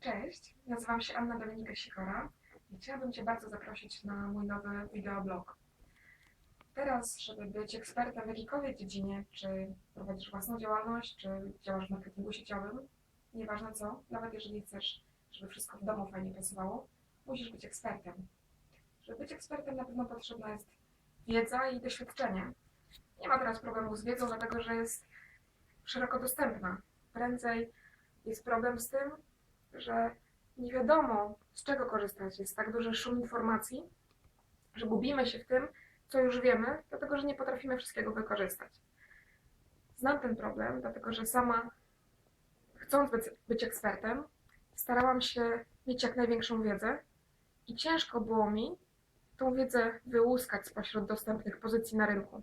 Cześć, nazywam się Anna Dominika Sikora i chciałabym Cię bardzo zaprosić na mój nowy wideoblog. Teraz, żeby być ekspertem w jakiejkolwiek dziedzinie, czy prowadzisz własną działalność, czy działasz w marketingu sieciowym, nieważne co, nawet jeżeli chcesz, żeby wszystko w domu fajnie pasowało, musisz być ekspertem. Żeby być ekspertem na pewno potrzebna jest wiedza i doświadczenie. Nie ma teraz problemu z wiedzą, dlatego że jest szeroko dostępna. Prędzej jest problem z tym, że nie wiadomo z czego korzystać. Jest tak duży szum informacji, że gubimy się w tym, co już wiemy, dlatego że nie potrafimy wszystkiego wykorzystać. Znam ten problem, dlatego że sama, chcąc być, być ekspertem, starałam się mieć jak największą wiedzę i ciężko było mi tą wiedzę wyłuskać spośród dostępnych pozycji na rynku.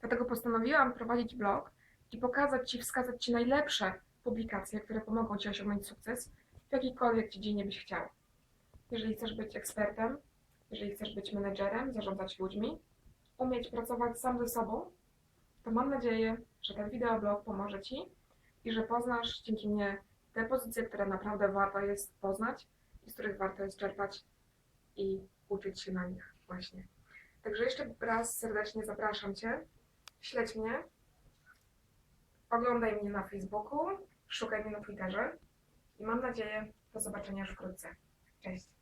Dlatego postanowiłam prowadzić blog i pokazać Ci, wskazać Ci najlepsze publikacje, które pomogą Ci osiągnąć sukces w jakiejkolwiek dziedzinie byś chciał. Jeżeli chcesz być ekspertem, jeżeli chcesz być menedżerem, zarządzać ludźmi, umieć pracować sam ze sobą, to mam nadzieję, że ten wideoblog pomoże Ci i że poznasz dzięki mnie te pozycje, które naprawdę warto jest poznać i z których warto jest czerpać i uczyć się na nich właśnie. Także jeszcze raz serdecznie zapraszam Cię. Śledź mnie, oglądaj mnie na Facebooku, szukaj mnie na Twitterze i mam nadzieję do zobaczenia już wkrótce. Cześć!